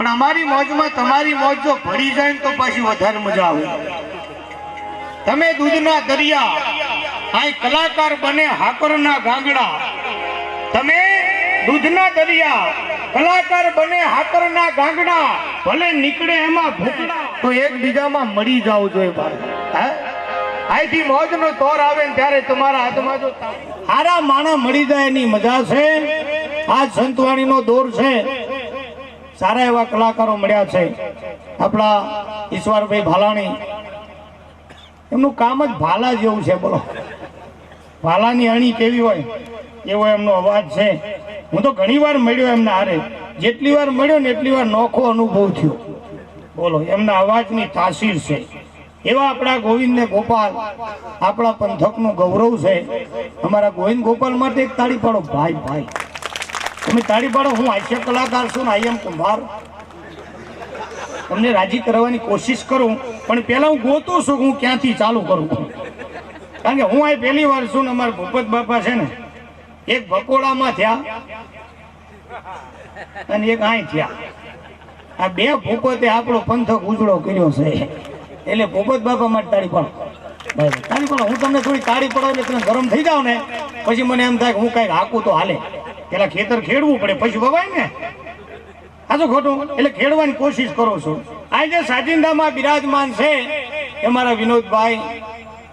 પણ અમારી મોજમાં તમારી મોજ જો ભરી જાય ને તો પાછી વધારે મજા આવે. તમે દૂધના દરિયા, આ કલાકાર બને હાકરના ગાંગડા. તમે દૂધના દરિયા, કલાકાર બને હાકરના ગાંગડા. ભલે નીકળે એમાં ભૂકડા તો એકબીજામાં મળી જાવ જોઈએ ભાઈ. હે? અહીંથી મોજનો તોર આવે ને ત્યારે તમારા હાથમાં જો હારા માણા મળી જાય એની મજા છે. આ સંતવાણીનો દોર છે. સારા એવા કલાકારો મળ્યા છે. આપણા ઈશ્વરભાઈ ભાલાણી. એમનું કામ જ ભાલા જેવું છે, બોલો. ભાલાની અણી કેવી હોય, એવો એમનો અવાજ છે. હું તો ઘણી વાર મળ્યો એમના હારે. જેટલી વાર મળ્યો ને એટલી વાર નોખો અનુભવ થયો. બોલો, એમના અવાજની તાસીર છે. એવા આપણા ગોવિંદ ને ગોપાલ, આપણા પંથકનું ગૌરવ છે. અમારા ગોવિંદ ગોપાલ માટે એક તાળી પાડો. ભાઈ ભાઈ. તાળી પાડો હું હાસ્ય કલાકાર છું આઈ એમ કુંભાર. તમને રાજી કરવાની કોશિશ કરું, પણ પહેલાં હું ગોતું છું હું ક્યાંથી ચાલુ કરું. કારણ કે હું આ પહેલી વાર છું ને અમારા ભૂપત બાપા છે ને, એક ભકોડામાં થયા અને એક અહીં થયા. આ બે ભૂપતે આપણો પંથક ઉજળો કર્યો છે. એટલે ભૂપત બાપા માટે તાળી પાડો. તાળી પણ હું તમને થોડી તાળી પડાવું એટલે તમે ગરમ થઈ જાવ ને, પછી મને એમ થાય કે હું કાંઈક હાકું તો હાલે. પેલા ખેતર ખેડવું પડે, પછી વવાય ને. આ તો ખોટું. એટલે ખેડવાની કોશિશ કરો છો. આજે સાજિંદામાં બિરાજમાન છે, એ મારા વિનોદભાઈ,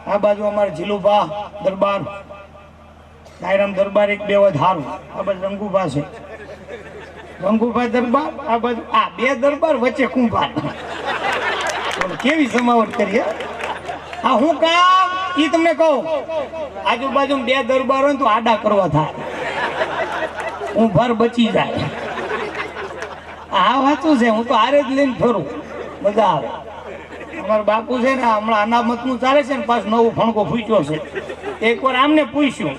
આ બાજુ અમારા જીલુભા દરબાર. સાયરામ દરબાર એક બે વધારું આ બાજુ રંગુભા છે. રંગુભા દરબાર, આ બાજુ, આ બે દરબાર વચ્ચે કુંભાર. કેવી સમાવટ કરીએ? આ હું કામ ઈ તમને કહું. આજુબાજુ બે દરબાર હોય તો આડા કરવા થાય. કુંભાર બચી જાય. આ વાંચું છે, હું તો આરે જ લઈને ફરું. મજા આવે. અમારા બાપુ છે ને, હમણાં અનામતનું ચાલે છે ને, પાછ નવું ફણકો ફૂટ્યો છે. એકવાર આમને પૂછ્યું.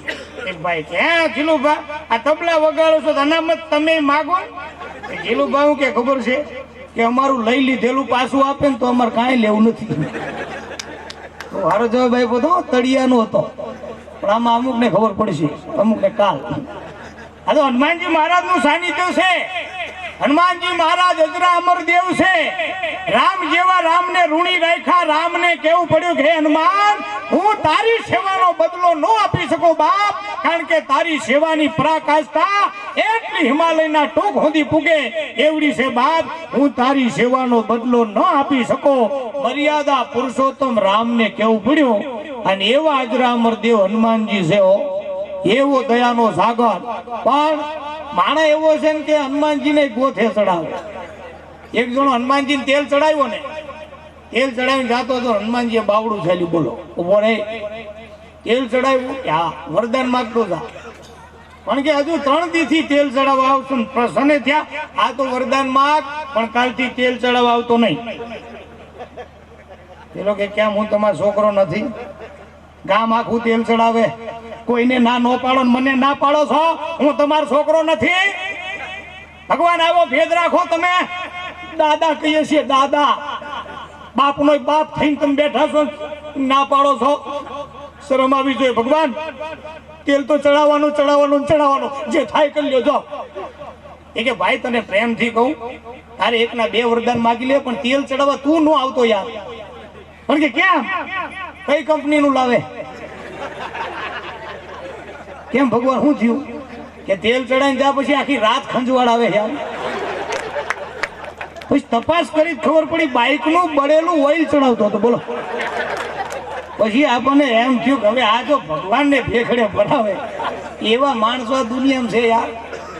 એક ભાઈ કે, હે, જીલુભા, આ તબલા વગાડો છો તો અનામત તમે માગો જીલુભા, હું કે, ખબર છે કે અમારું લઈ લીધેલું પાછું આપે ને તો અમારે કાંઈ લેવું નથી. મારો જવાબ ભાઈ બધો તળિયાનો હતો. પણ આમાં અમુકને ખબર પડશે, અમુકને કાલ. તો હનુમાનજી મહારાજનું સાનિધ્ય છે. હનુમાનજી મહારાજ અજરા અમરદેવ છે. રામ જેવા રામને ઋણી રાખ્યા, રામને કેવું પડ્યું કે હનુમાન, હું તારી સેવાનો બદલો ન આપી શકું બાપ, કારણ કે તારી સેવાની પરાકાષ્ઠા એટલી હિમાલયના ટોક સુધી પૂગે. એવડી છે બાપ, હું તારી સેવાનો બદલો ન આપી શકો. મર્યાદા પુરુષોત્તમ રામને કેવું પડ્યું? અને એવા અજરા અમરદેવ હનુમાનજી છે. એવો દયાનો સાગર. પણ માણે એવો છે ને કે હનુમાનજીને ગોથે ચડાવે. એક જણો હનુમાનજીને તેલ ચડાવ્યો ને, તેલ ચડાવીને જાતો હતો, હનુમાનજીએ બાવડું ચાલ્યું બોલો, ઊભો રે તેલ ચડાવ્યું, હા, વરદાન માગતો હતા. પણ કે હજુ ત્રણ દીથી તેલ ચડાવવા આવશે પ્રસન્ન થયા. આ તો વરદાન માગ, પણ કાલથી તેલ ચડાવવા આવતો નહીં. પેલો કે, કેમ હું તમારો છોકરો નથી? ગામ આખું તેલ ચડાવે? કોઈને ના નો પાડો મને ના પાડો છો? હું તમારો છોકરો નથી. ભગવાન, આવો ભેદ રાખો તમે. દાદા કહીએ છીએ, દાદા, બાપનો બાપ થઈને તમે બેઠા છો ના પાડો છો. શરમ આવી જોઈએ. ભગવાન, તેલ તો ચડાવવાનું ચડાવવાનું ચડાવવાનું. જે થાય કરી લ્યો જો એ કે, ભાઈ, તને પ્રેમથી કહું, તારે એકના બે વરદાન માગી લે, પણ તેલ ચડાવવા તું નો આવતો યાર. પણ કે, કેમ? કઈ કંપનીનું લાવે? કેમ ભગવાન, શું થયું? કે તેલ ચડાવીને ત્યાં પછી આખી રાત ખંજવાળ આવે યાર પછી તપાસ કરી ખબર પડી બાઇકનું બળેલું ઓઇલ ચડાવતો હતો. બોલો. પછી આપણને એમ થયું કે હવે આ જો ભગવાનને ભેખડે ભરાવે એવા માણસો દુનિયામાં છે યાર.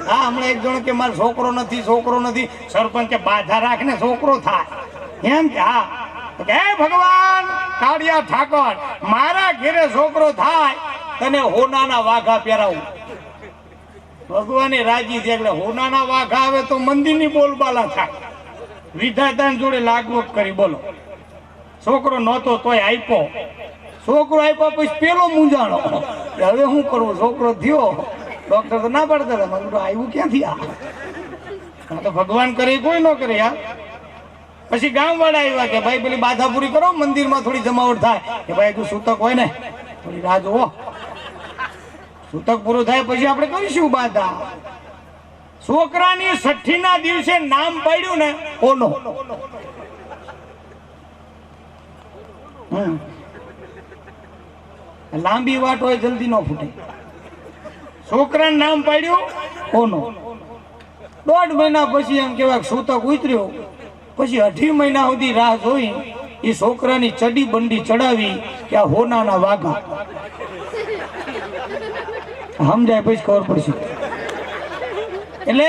હા, હમણાં એક જણ કે મારો છોકરો નથી છોકરો નથી. સરપંચ બાધા રાખને છોકરો થાય. એમ કે, હા. કે ભગવાન, કાળિયા ઠાકોર, મારા ઘેરે છોકરો થાય તને હોનાના વાઘા પહેરાવું. ભગવાને રાજી છે એટલે હોનાના વાઘા આવે તો મંદિરની બોલબાલા થાય. વિધાતાની જોડે લાગવગ કરી, બોલો. છોકરો નહોતો તોય આપ્યો છોકરો આપ્યો પછી પેલો મૂંઝાણો. હવે શું કરવું? છોકરો થયો. ડોક્ટર તો ના પાડતા હતા. મને આવ્યું ક્યાંથી આ? તો ભગવાન કરે કોઈ ન કરે યાર. પછી ગામવાળા આવ્યા કે, ભાઈ, પેલી બાધા પૂરી કરો, મંદિરમાં થોડી જમાવટ થાય. કે ભાઈ તું સૂતક હોય ને? થોડી રાહ જુઓ. સૂતક પૂરું થાય પછી આપણે કરીશું બાધા. છોકરાની છઠ્ઠીના દિવસે નામ પાડ્યું ને ઓનો. લાંબી વાટ હોય જલ્દી ન ફૂટે. છોકરાનું નામ પાડ્યું ઓનો. દોઢ મહિના પછી એમ કેવાય સૂતક ઉતર્યો. પછી અઢી મહિના સુધી રાહ જોઈ, એ છોકરાની ચડી બંડી ચડાવી કે આ હોનાના વાઘા. સમજાય પછી ખબર પડશે. એટલે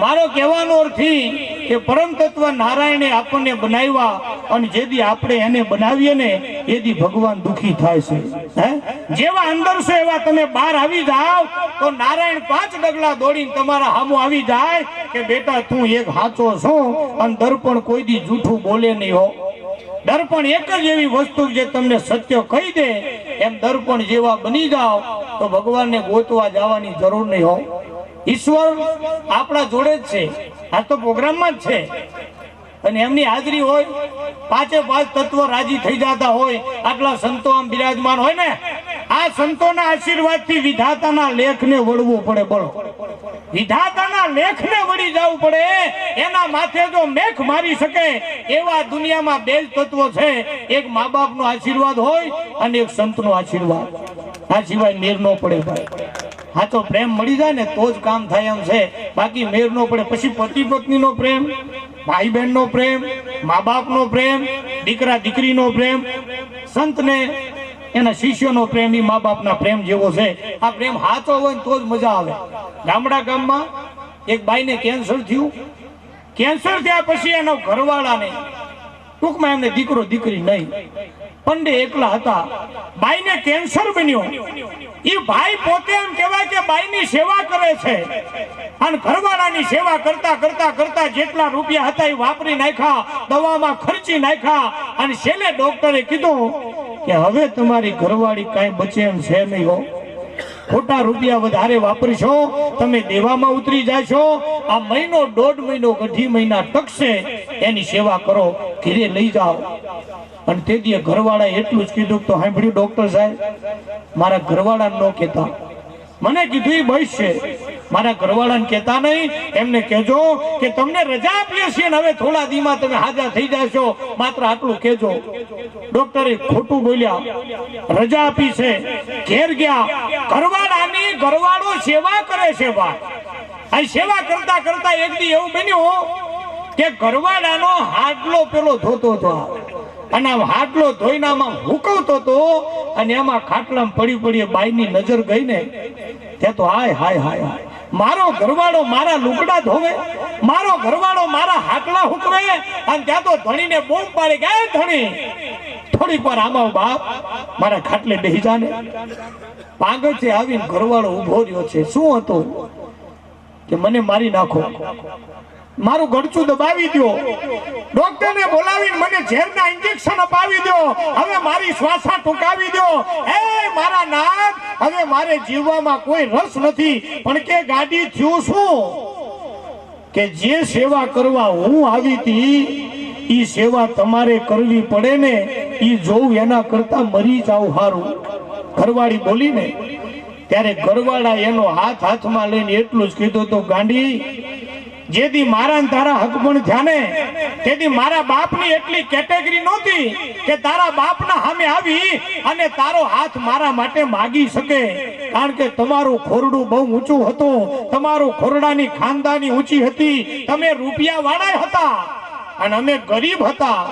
મારો કહેવાનો અર્થ ઈ કે પરમ તત્વ નારાયણે આપણને બનાવ્યા અને જેથી આપણે એને બનાવીએ ને એથી ભગવાન દુખી થાય છે. હે? જેવા અંદર છો એવા તમે બહાર આવી જાઓ તો નારાયણ પાંચ ડગલા દોડીને તમારા હામું આવી જાય કે બેટા તું એક હાચો છો અને દર્પણ કોઈ દી જૂઠું બોલે નહીં હો. દર્પણ એક જ એવી વસ્તુ જે તમને સત્ય કહી દે, એમ દર્પણ જેવા બની જાઓ તો ભગવાનને ગોતવા જવાની જરૂર નહીં હોય ઈશ્વર આપણા જોડે જ છે. આ તો પ્રોગ્રામમાં જ છે. અને એમની હાજરી હોય, પાંચે પાંચ તત્વ રાજી થઈ જતા હોય, આટલા સંતો આમ બિરાજમાન હોય ને, આ સંતોના આશીર્વાદથી વિધાતાના લેખને વળવું પડે, બોલો. વિધાતાના લેખને વળી જવું પડે. એના માથે જો મેખ મારી શકે, એવા દુનિયામાં બે તત્વો છે. એક મા બાપનો આશીર્વાદ હોય અને એક સંતનો આશીર્વાદ. આ સિવાય મેર ન પડે ભાઈ. હા તો પ્રેમ મળી જાય ને તો જ કામ થાય એમ છે. બાકી મેર ન પડે. પછી પતિ પત્નીનો પ્રેમ, ભાઈ બહેનનો પ્રેમ, મા બાપનો પ્રેમ, દીકરા દીકરીનો પ્રેમ, સંતને એના શિષ્યોનો પ્રેમ એ મા બાપના પ્રેમ જેવો છે. આ પ્રેમ હાથો હોય તો જ મજા આવે. ગામડા ગામમાં એક બાઈને કેન્સર થયું. કેન્સર થયા પછી એનો ઘરવાળાને ટૂંકમાં એમને દીકરો દીકરી નહીં. પંડે એકલા હતા. બાઈને કેન્સર બન્યો. એ ભાઈ પોતે એમ કહેવાય કે બાઈની સેવા કરે છે. અને ઘરવાળાની સેવા કરતા કરતા કરતા જેટલા રૂપિયા હતા એ વાપરી નાખ્યા, દવામાં ખર્ચી નાખ્યા. અને છેલ્લે ડોક્ટરે કીધું કે હવે તમારી ઘરવાળી કાંઈ બચે એમ છે નહીં હો. ખોટા રૂપિયા વધારે વાપરશો, તમે દેવામાં ઉતરી જાશો. આ મહિનો દોઢ મહિનો અઢી મહિના ટકશે. એની સેવા કરો, ઘીરે લઈ જાઓ. અને તે દીએ ઘરવાળા એટલું જ કીધું તો સાંભળ્યું ડોક્ટર સાહેબ? મારા ઘરવાળાને ન કહેતા. મને કીધું એ બસ છે. મારા ઘરવાળાને કહેતા નહીં. એમને કહેજો કે તમને રજા આપીએ છીએ ને હવે થોડા દીમાં તમે હાજર થઈ જશો. માત્ર આટલું કહેજો. ડોક્ટરે ખોટું બોલ્યા. રજા આપી છે. ઘેર ગયા. ઘરવાળાની ઘરવાળો સેવા કરે છે આ સેવા કરતા કરતા એક દી એવું બન્યું કે ઘરવાળાનો હાટલો પેલો ધોતો હતો. અને આમ હાટલો ધોઈને આમાં હુકવતો હતો અને એમાં ખાટલામાં પડી પડી બાઈની નજર ગઈ ને ત્યાં તો હાય હાય હાય હાય. મારો ઘરવાળો મારા લુગડા ધોવે, મારો ઘરવાળો મારા હાટલા હુકવે, અને ત્યાં તો ધણીને બોમ પાડી ગયા ધણી થોડીક વાર આમાં બાપ, મારા ખાટલે બેહી જાને. પાગચે આવીને ઘરવાળો ઊભો રહ્યો છે. શું હતું? કે મને મારી નાખો. મારું ગળચું દબાવી દો ડોક્ટરને બોલાવીને મને ઝેરના ઇન્જેક્શન અપાવી દો હવે મારી શ્વાસા ટૂંકાવી દો એ મારા નાથ, હવે મારે જીવવામાં કોઈ રસ નથી. પણ કે ગાડી થયું શું? કે જે સેવા કરવા હું આવી હતી એ સેવા તમારે કરવી પડે ને એ જોઉં એના કરતા મરી જાવ હારું. ઘરવાળી બોલીને, ત્યારે ઘરવાળા એનો હાથ હાથમાં લઈને એટલું જ કીધું તો ગાંડી જેથી મારા તારા હક પણ ધ્યાને. તેથી મારા બાપની એટલી કેટેગરી નહોતી કે તારા બાપના સામે આવી અને તારો હાથ મારા માટે માગી શકે. કારણ કે તમારું ખોરડું બહુ ઊંચું હતું. તમારું ખોરડાની ખાનદાની ઊંચી હતી. તમે રૂપિયા વાળા હતા. અને અમે ગરીબ હતા.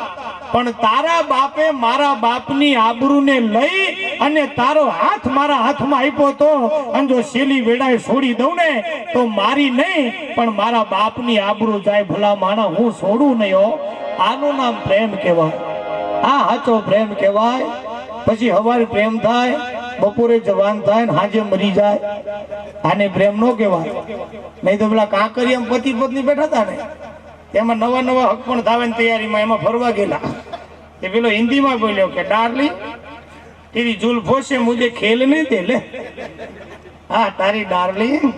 પણ તારા બાપે મારા બાપની આબરૂને લઈ અને તારો હાથ મારા હાથમાં આપ્યો તો અને જો શેલી વેડાએ છોડી દઉં ને, તો મારી નહીં, પણ મારા બાપની આબરૂ જાય ભલા માણા, હું છોડું નહીં હો. આનું નામ પ્રેમ કહેવાય. આ સાચો પ્રેમ કહેવાય. પછી હવારે પ્રેમ થાય, બપોરે જવાન થાય ને હાજે મરી જાય. આને પ્રેમ નો કહેવાય. નહીં તો પેલા કાંકરિયામ પતિ પત્ની બેઠા હતા ને? એમાં નવા નવા હક પણ ધાવાની તૈયારીમાં એમાં ફરવા ગયેલા. એ પેલો હિન્દીમાં બોલ્યો કે ડાર્લિંગ તેરી જુલ્ફો છે મુજે ખેલ નહીં તે લે. હા, તારી ડાર્લિંગ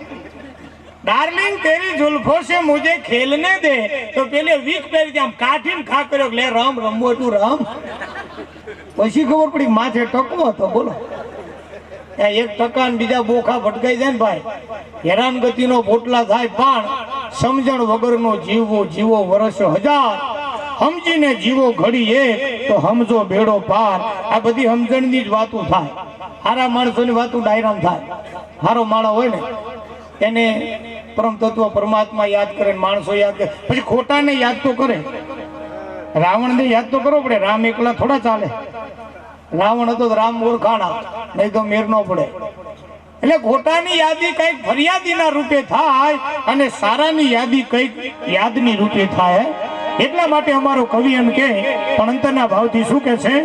ડાર્લિંગ તેરી જુલ્ફો છે મુજે ખેલને દે. તો પેલે વીક પહેરી આમ કાઢીને ખા કર્યો લે, રામ, રમવો તું, રામ. પછી ખબર પડી માથે ટકવો હતો, બોલો. એક ટકા બીજા બોખા ભટકાઈ જાય ને ભાઈ. હેરાન હેરાનગતિનો પોટલા થાય પણ સમજણ વગરનો જીવવો જીવો વર્ષ હજાર. સમજીને જીવો ઘડી એક, તો સમજો બેડો પાર. આ બધી સમજણની જ વાતો થાય. સારા માણસોની વાતો ડાયરામ થાય. સારો માણસ હોય ને, એને પરમ તત્વ પરમાત્મા યાદ કરે માણસો યાદ કરે. પછી ખોટાને યાદ તો કરે. રાવણને યાદ તો કરવો પડે. રામ એકલા થોડા ચાલે. રાવણ હતો તો રામ ઓળખાણા નહીં તો મેર ન પડે. એટલે ખોટાની યાદી કંઈક ફરિયાદીના રૂપે થાય અને સારાની યાદી કંઈક યાદની રૂપે થાય. એટલા માટે અમારો કવિ એમ કે પણ અંતરના ભાવથી શું કે છે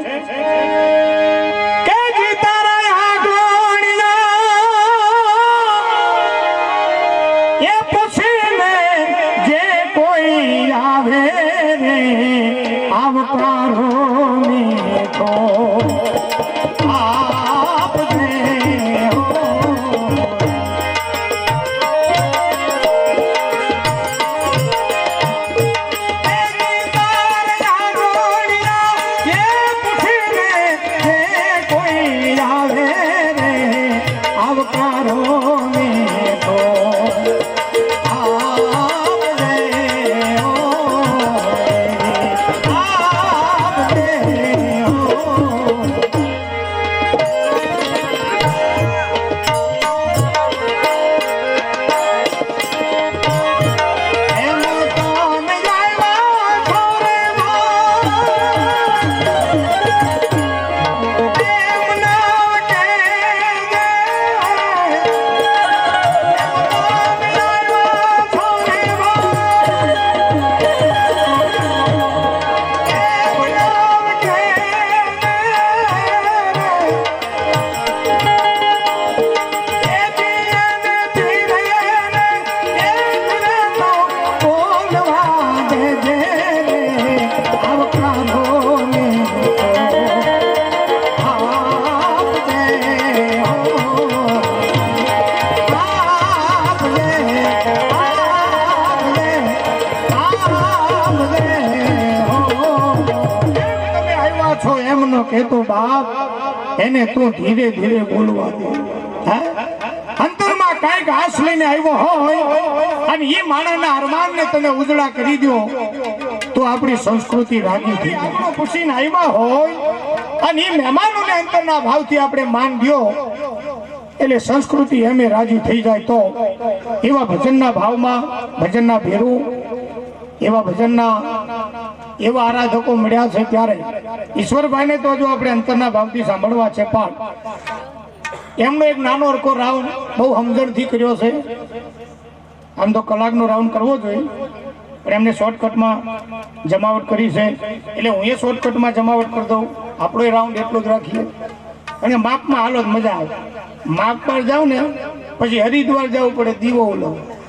આવે આવકારો તમે બાપ એને તું ધીરે ધીરે બોલવા દે? અંતરમાં કાંઈક આસ લઈને આવ્યો હોય અને એ માણસના અરમાનને તમે ઉજળા કરી દો તો આપણી સંસ્કૃતિ રાજી થઈ આપણો આવ્યા હોય અને એ મહેમાનોને અંતરના ભાવથી આપણે માન દ્યો. એટલે સંસ્કૃતિ એમે રાજી થઈ જાય તો એવા ભજનના ભાવમાં, ભજનના ભેરું, એવા ભજનના એવા આરાધકો મળ્યા છે ત્યારે ઈશ્વરભાઈને તો જો આપણે અંતરના ભાવથી સાંભળવા છે પણ એમનો એક નાનો અરકો રાઉન્ડ બહુ સમજણથી કર્યો છે. આમ તો કલાકનો રાઉન્ડ કરવો જોઈએ. પણ એમને શોર્ટકટમાં જમાવટ કરી છે. એટલે હું એ શોર્ટકટમાં જમાવટ કરી દઉં. આપણો રાઉન્ડ એટલો જ રાખીએ. અને માપમાં હાલો જ મજા આવે. માપ પર જાઉં ને પછી હરિદ્વાર જવું પડે દીવો લઉં